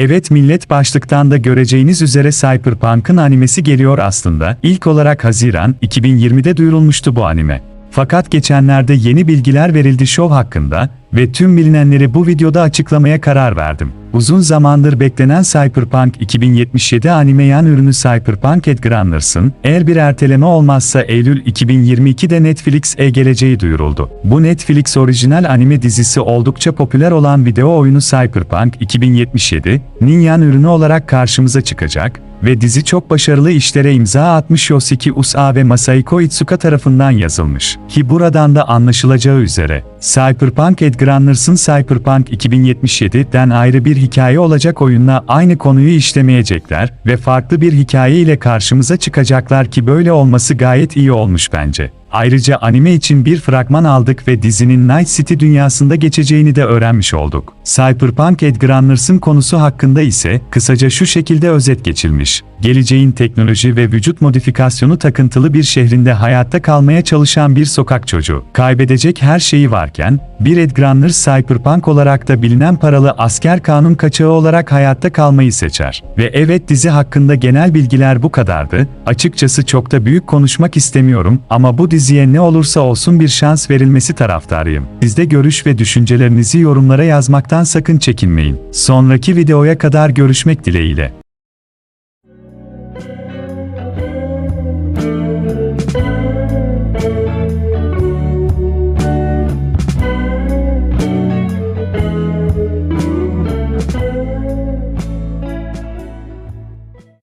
Evet millet başlıktan da göreceğiniz üzere Cyberpunk'ın animesi geliyor aslında. İlk olarak Haziran 2020'de duyurulmuştu bu anime. Fakat geçenlerde yeni bilgiler verildi şov hakkında ve tüm bilinenleri bu videoda açıklamaya karar verdim. Uzun zamandır beklenen Cyberpunk 2077 anime yan ürünü Cyberpunk Edgar Anderson, eğer bir erteleme olmazsa Eylül 2022'de Netflix'e geleceği duyuruldu. Bu Netflix orijinal anime dizisi oldukça popüler olan video oyunu Cyberpunk 2077'nin yan ürünü olarak karşımıza çıkacak ve dizi çok başarılı işlere imza atmış Yoshiki Usa ve Masahiko Itsuka tarafından yazılmış. Ki buradan da anlaşılacağı üzere, Cyberpunk Edgar Anderson Cyberpunk 2077'den ayrı bir hikaye olacak oyunla aynı konuyu işlemeyecekler ve farklı bir hikaye ile karşımıza çıkacaklar ki böyle olması gayet iyi olmuş bence. Ayrıca anime için bir fragman aldık ve dizinin Night City dünyasında geçeceğini de öğrenmiş olduk. Cyberpunk Edgar Anderson konusu hakkında ise kısaca şu şekilde özet geçilmiş. Geleceğin teknoloji ve vücut modifikasyonu takıntılı bir şehrinde hayatta kalmaya çalışan bir sokak çocuğu. Kaybedecek her şeyi varken, bir Edgar Anderson Cyberpunk olarak da bilinen paralı asker kanun kaçağı olarak hayatta kalmayı seçer. Ve evet dizi hakkında genel bilgiler bu kadardı. Açıkçası çok da büyük konuşmak istemiyorum ama bu diziye ne olursa olsun bir şans verilmesi taraftarıyım. Sizde görüş ve düşüncelerinizi yorumlara yazmaktan sakın çekinmeyin. Sonraki videoya kadar görüşmek dileğiyle.